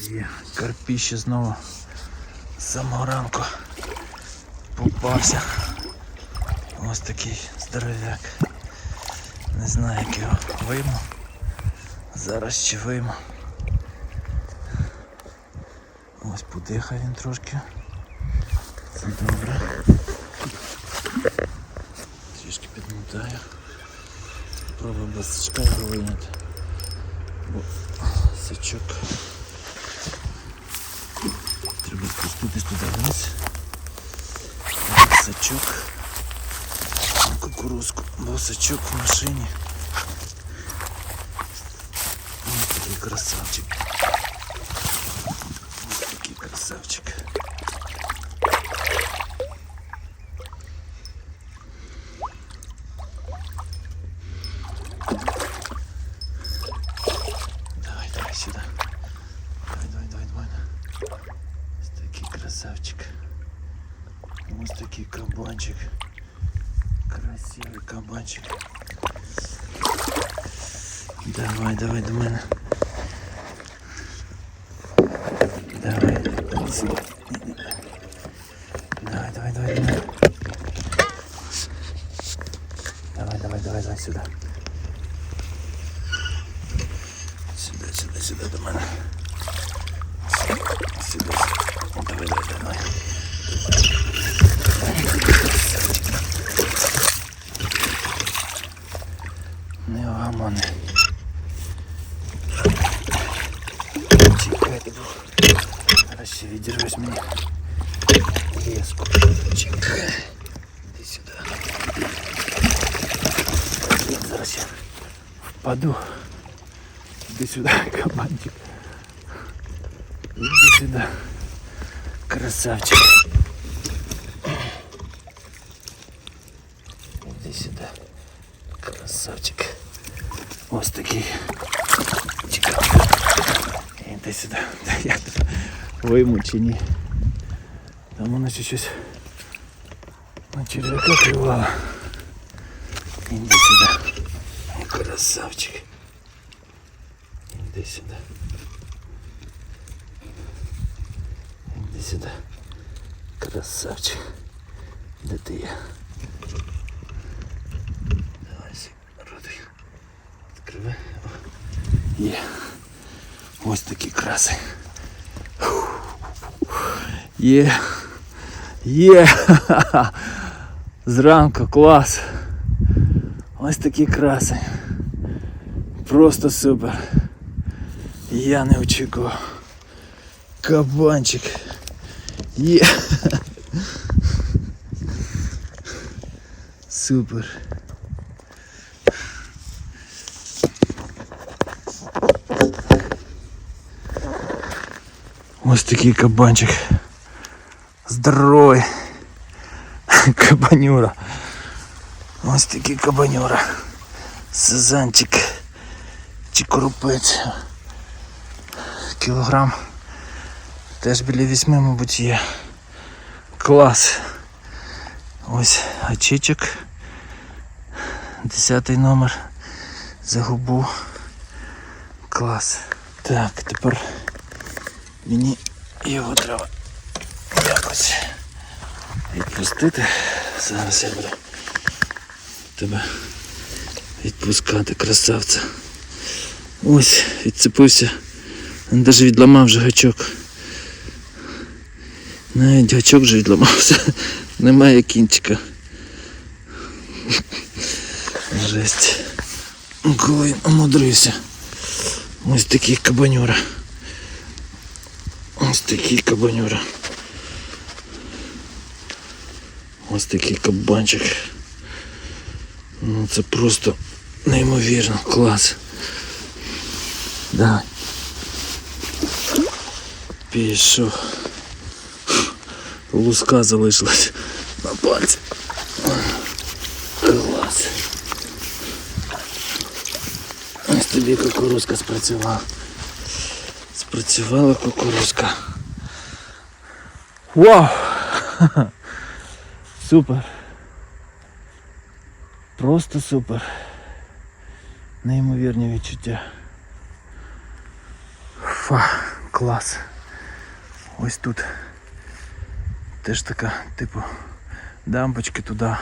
Є карпіще знову з самого ранку попався. Ось такий здоров'як. Не знаю, як його вийму. Зараз чи вийму. Ось подихає він трошки. Це добре. Трішки підмотаю. Пробую без сачка його вийняти. Бо сачок. Треба спуститись туди вниз. Сачок. На кукурузку. босачок в машині. Ось такий красавчик. Ось такий красавчик. Давай, давай сюда. Давай, давай, давай, давай. Ось такий красавчик. Ось такий кабанчик. Красивий кабанчик. Давай, давай до мене. Давай. Давай, давай, давай, давай. Давай, давай, давай, давай сюда. Сюда, сюда, сюда до мене. Сюда, сюда. Давай, давай, давай. Не гамани. Зараз ще відірвеш мені. Леску. Чекай. Іди сюди. Зараз я впаду. Иди сюда, кабанчик. Иди сюда. Красавчик. Иди сюда. Красавчик. Ось такий. Чекай. Іди сюди. Та Я тебе вийму чи ні. Там воно ще щось на черв'яка клювало. Іди сюди. Красавчик. Іди сюди. Іди сюди. Красавчик. Де ти є? Давай сі, ротик. Відкривай. О, Є. Ось такі краси. Є. Є. Зранку клас. Ось такі краси. Просто супер. Я не очікував. Кабанчик. Є. Супер. Ось такий кабанчик. Здоровий. Кабанюра. Ось такий кабанюра. Сезанчик. Чи коропець. Кілограм. Теж біля вісьми, мабуть, є. Клас. Ось очічок. Десятий номер. За губу. Клас. Так, тепер мені його треба якось відпустити. Зараз я буду тебе відпускати, красавця. Ось, відцепився. Навіть відламав вже гачок. Навіть гачок вже відламався. Немає кінчика. Жесть. Коли він умудрився. Ось такий кабанюра. Ось такий кабанюра. Ось такий кабанчик. Ну це просто неймовірно, клас. Давай. Пішов. Луска залишилась на пальці. Клас. Ось тобі кукурузка спрацювала. Спрацювала кукурузка. Вау! Супер. Просто супер. Неймовірні відчуття. Фа, клас. Ось тут теж така, типу, дамбочки туди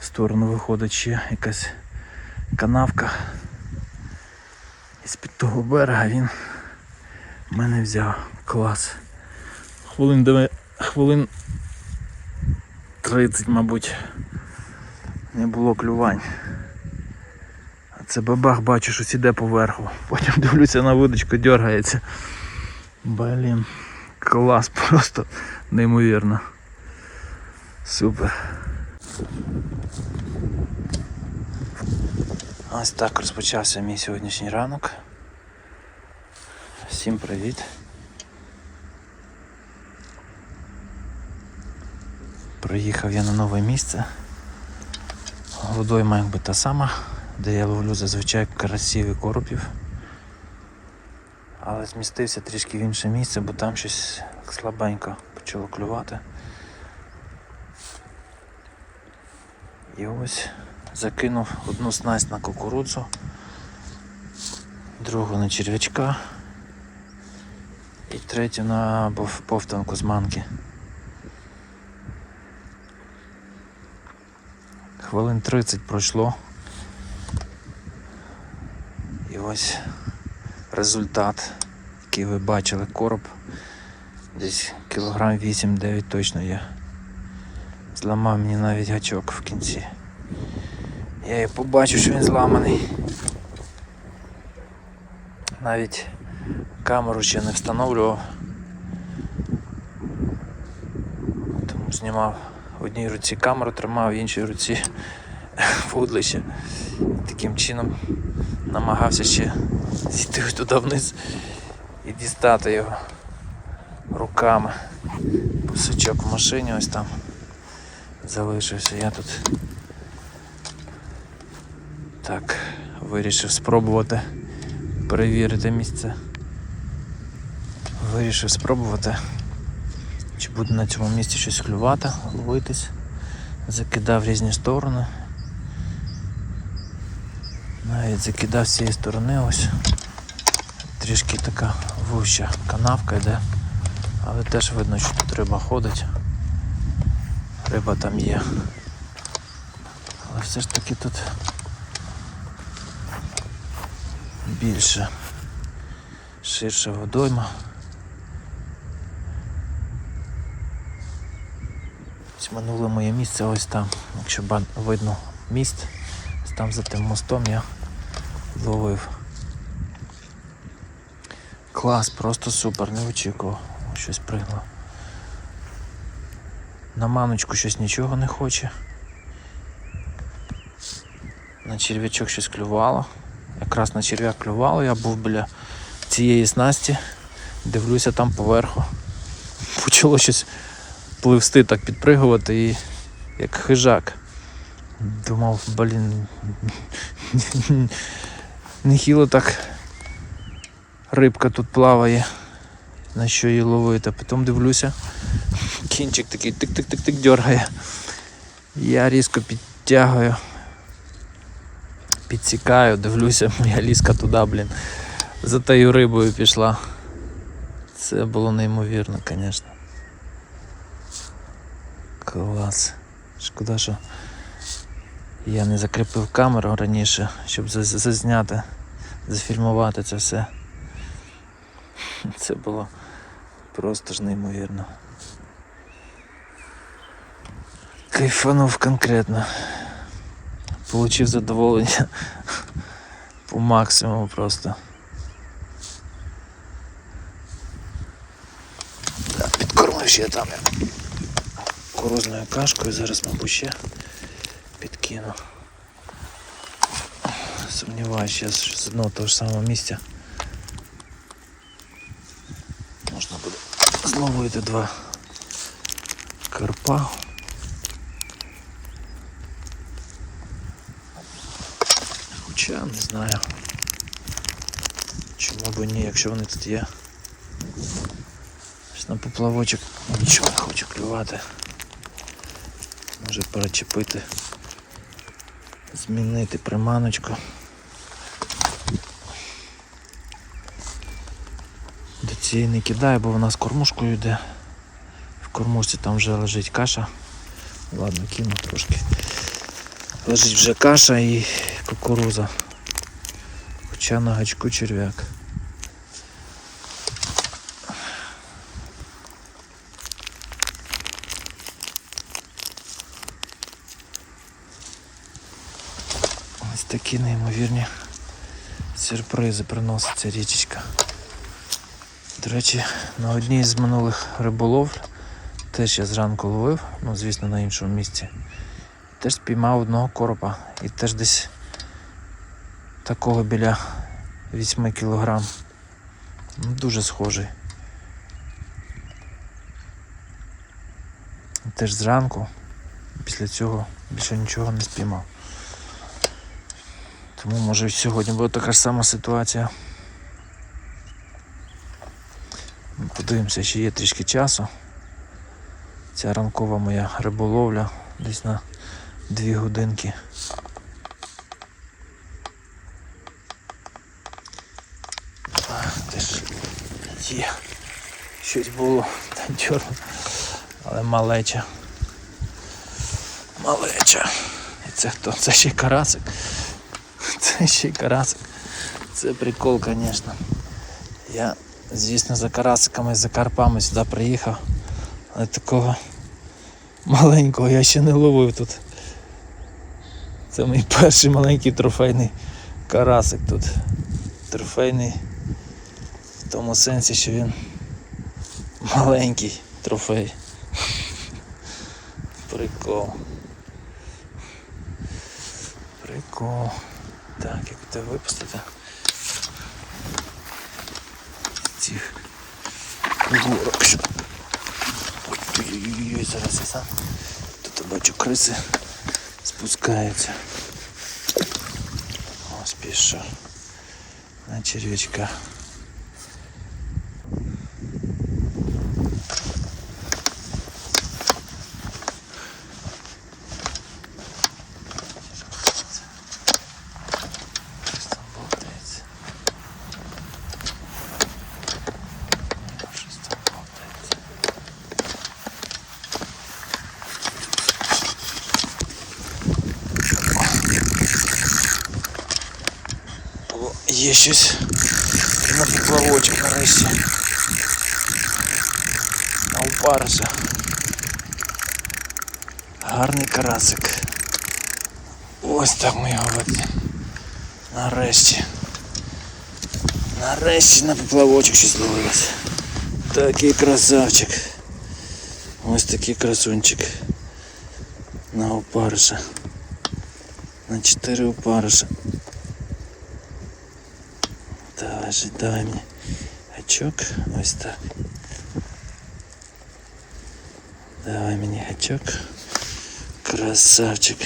в сторону виходить ще якась канавка. І з-під того берега він мене взяв. Клас. Хвилин, хвилин 30, мабуть, не було клювань. А це бабах бачу, що іде поверху. Потім дивлюся на вудочку, дергається. Блін, клас, просто неймовірно. Супер. Ось так розпочався мій сьогоднішній ранок. Всім привіт. Приїхав я на нове місце. Водойма якби та сама, де я ловлю зазвичай карасів і коропів. Але змістився трішки в інше місце, бо там щось слабенько почало клювати. І ось закинув одну снасть на кукурудзу, другу на черв'ячка і третю на повтанку з манки. Хвилин 30 пройшло. І ось результат, який ви бачили, короб. Десь кілограм 8-9 точно є. Зламав мені навіть гачок в кінці. Я і побачив, що він зламаний. Навіть камеру ще не встановлював. Тому знімав в одній руці камеру тримав, в іншій руці вудлище. Таким чином намагався ще зійти туди вниз і дістати його руками. Пусачок в машині ось там залишився. Я тут так вирішив спробувати перевірити місце. Вирішив спробувати, чи буде на цьому місці щось клювати, ловитись. Закидав різні сторони. Навіть закидав з цієї сторони ось. Трішки така вуща канавка йде, але теж видно, що тут риба ходить. Риба там є. Але все ж таки тут більше ширша водойма. Минуле моє місце ось там, якщо видно міст, там за тим мостом я ловив. Клас, просто супер, не очікував. Щось пригло. На маночку щось нічого не хоче. На черв'ячок щось клювало. Якраз на черв'як клювало, я був біля цієї снасті, дивлюся там поверху. Почало щось пливсти так підпригувати і як хижак. Думав, блін, нехило так рибка тут плаває, на що її ловити. А потім дивлюся, кінчик такий тик-тик-тик-тик дергає. Я різко підтягую, підсікаю, дивлюся, моя ліска туди, блін, за тою рибою пішла. Це було неймовірно, звісно. Клас. Шкода, що я не закріпив камеру раніше, щоб зазняти, зафільмувати це все. Це було просто ж неймовірно. Кайфанув конкретно. Получив задоволення по максимуму просто. Підкормив ще там я кукурузною кашкою, зараз, мабуть, ще підкину. Сумніваюся, що з одного того ж самого місця можна буде зловити два карпа. Хоча не знаю. Чому б ні, якщо вони тут є. На поплавочок нічого не хочу клювати. Може перечепити, змінити приманочку. До цієї не кидаю, бо вона з кормушкою йде. В кормушці там вже лежить каша. Ладно, кину трошки. Лежить вже каша і кукуруза. Хоча на гачку черв'як. Такі неймовірні сюрпризи приносить ця річечка. До речі, на одній з минулих риболов теж я зранку ловив, ну звісно на іншому місці. Теж спіймав одного коропа і теж десь такого біля 8 кілограм. Ну, дуже схожий. Теж зранку, після цього більше нічого не спіймав. Тому може сьогодні буде така ж сама ситуація. Подивимося, ще є трішки часу. Ця ранкова моя риболовля десь на 2 годинки. Теж є. Щось було танчорно, але малеча. Малеча. І це хто? Це ще карасик. Це ще карасик. Це прикол, звісно. Я, звісно, за карасиками, за карпами сюди приїхав. Але такого маленького я ще не ловив тут. Це мій перший маленький трофейний карасик тут. Трофейний в тому сенсі, що він маленький трофей. Прикол. Прикол. Випустити? З цих горок. Ой-ой-ой, зараз я сам. Тут я бачу криси спускаються. Ось пішов. На червячка. щось. І на поплавочок нарешті. На упариша. Гарний карасик. Ось так ми його видно. Нарешті. Нарешті на поплавочок щось ловилось. Такий красавчик. Ось такий красунчик. На опариша. На 4 опариша. Давай же, дай мені гачок. Ось так. Давай мені гачок. Красавчик.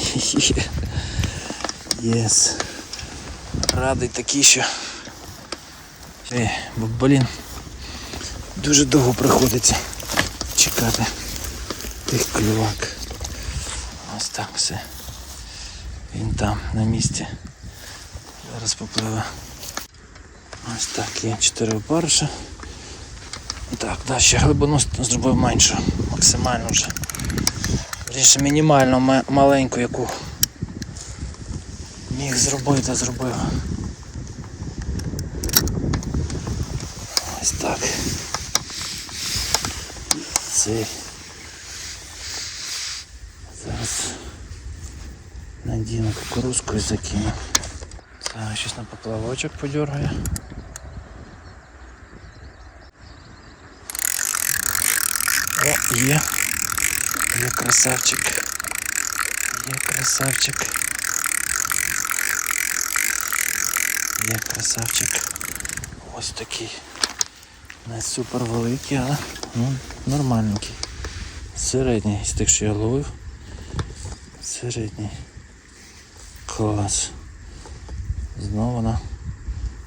Єс. Радий такий, що. Ей, бо, блін. Дуже довго приходиться чекати тих клювак. Ось так все. Він там, на місці. Зараз попливе. Ось так, є 4 опариша. Так, да, ще глибину зробив меншу, максимально вже. Вірніше мінімально маленьку, яку міг зробити, зробив. Ось так. Цей. Зараз надіну кукурузку і закину. Щось на поплавочок подергаю. О, є. Є красавчик. Є красавчик. Є красавчик. Ось такий. Не супер великий, але ну, нормальненький. Середній з тих, що я ловив. Середній. Клас. Знову на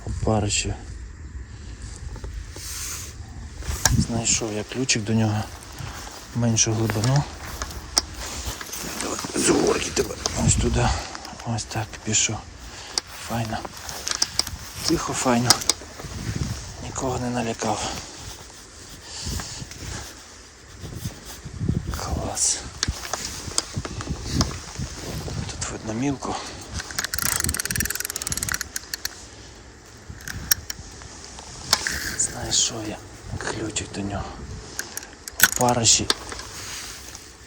опарищі. Знайшов я ключик до нього. Меншу глибину. Давай горки тебе. Ось туди. Ось так пішов. Файно. Тихо, файно. нікого не налякав. Клас. Тут видно мілку. Знаєш що я? Ключик до нього. Параші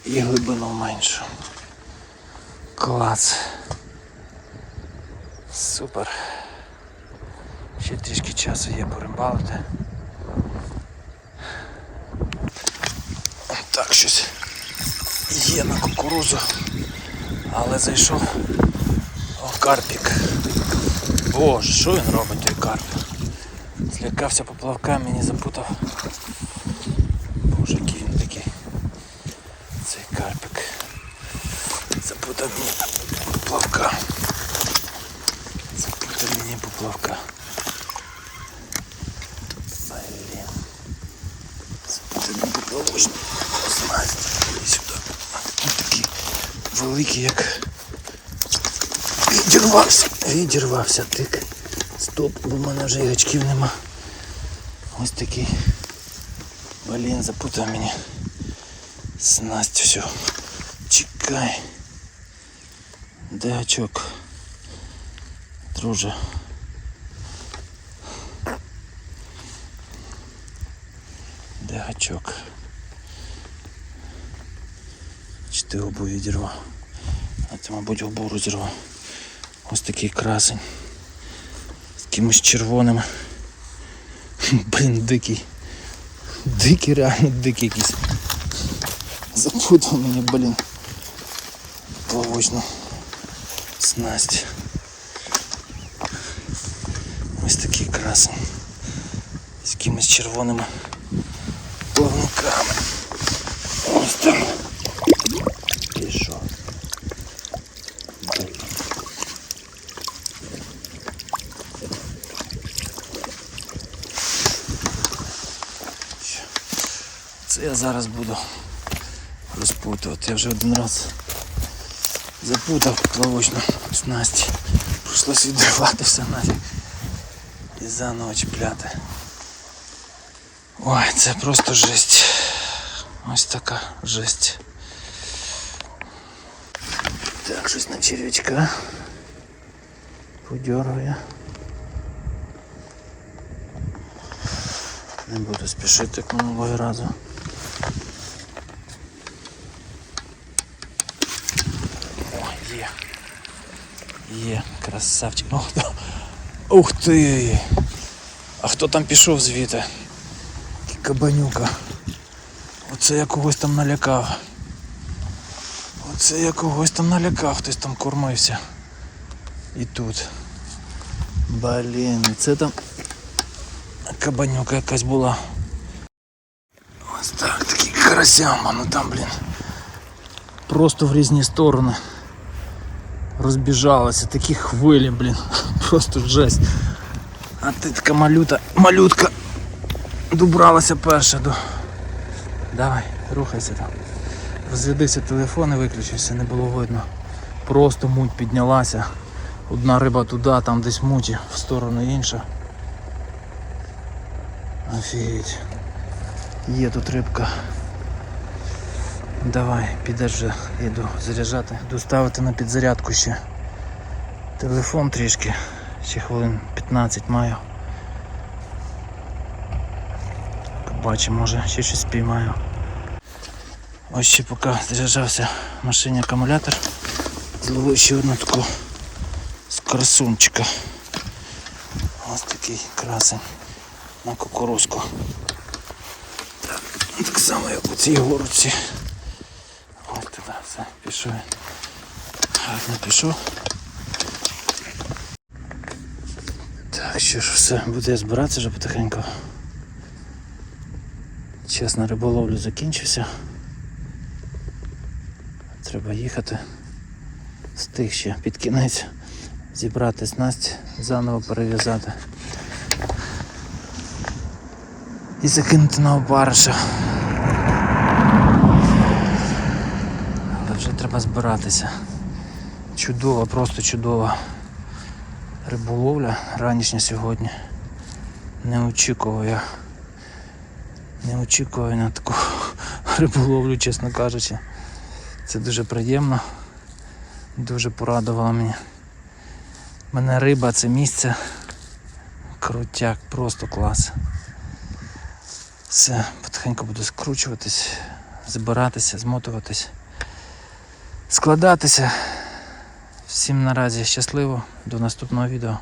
і глибину меншу. Клас. Супер. Ще трішки часу є поримбалити. Так, щось є на кукурузу, але зайшов о, карпік. Боже, що він робить той карп? Злякався поплавками, мені запутав. Боже, який він такий. Цей карпик. Запутав мені поплавка. Запутав мені поплавка. Блін. Запутав мені поплавочник. Знаєте, іди сюди. Ось такий великий, як відірвався. Відірвався тик. Стоп, бо в мене вже і нема. Ось такий. Блін, запутав мені. Снасть все. Чекай. Де гачок? Друже. Де гачок? Чи ти обу відірвав? А це, мабуть, обу розірвав. Ось такий красень. З якимось червоним. Блін, дикий. Дикий, реально дикий якийсь. Запутав мені, блін. Плавочну снасть. Ось такий красень. З якимись червоними плавниками. Ось там. Я зараз буду розпутувати. Я вже один раз запутав плавочну снасть. Прийшлось відривати все нафіг. І заново чіпляти. Ой, це просто жесть. Ось така жесть. Так, щось на червячка. Подергаю. Не буду спішити як минулого разу. О, є. Є, красавчик. Да. Ух ти! А хто там пішов звідти? Кабанюка. Оце я когось там налякав. Оце я когось там налякав, хтось там кормився. І тут. Блін, це там кабанюка якась була. Ось так, такий карасям, а ну там, блін. Просто в різні сторони. Розбіжалися, такі хвилі, блін. Просто жесть. А ти така малюта, малютка добралася перша до. Давай, рухайся там. Розрядився телефон і виключився, не було видно. Просто муть піднялася. Одна риба туди, там десь муті, в сторону інша. Офігеть. Є тут рибка. Давай, підеш вже, йду заряджати. Йду ставити на підзарядку ще. Телефон трішки, ще хвилин 15 маю. Побачимо, може ще щось спіймаю. Ось ще поки заряджався в машині акумулятор. Зловив ще одну таку з красунчика. Ось такий красень на кукурузку. Так, так само як у цій горці. Він. Гарно пішов. Так, що ж все, буде збиратися вже потихеньку. Час на риболовлю закінчився. Треба їхати. Встиг ще під кінець зібрати снасть, заново перев'язати. І закинути на опариша. Але вже треба збиратися. Чудова, просто чудова риболовля ранішня сьогодні. Не очікував я. Не очікував на таку риболовлю, чесно кажучи. Це дуже приємно. Дуже порадувало мені. Мене риба, це місце. Крутяк, просто клас. Все, потихеньку буду скручуватись, збиратися, змотуватись, складатися. Всім наразі щасливо, до наступного відео.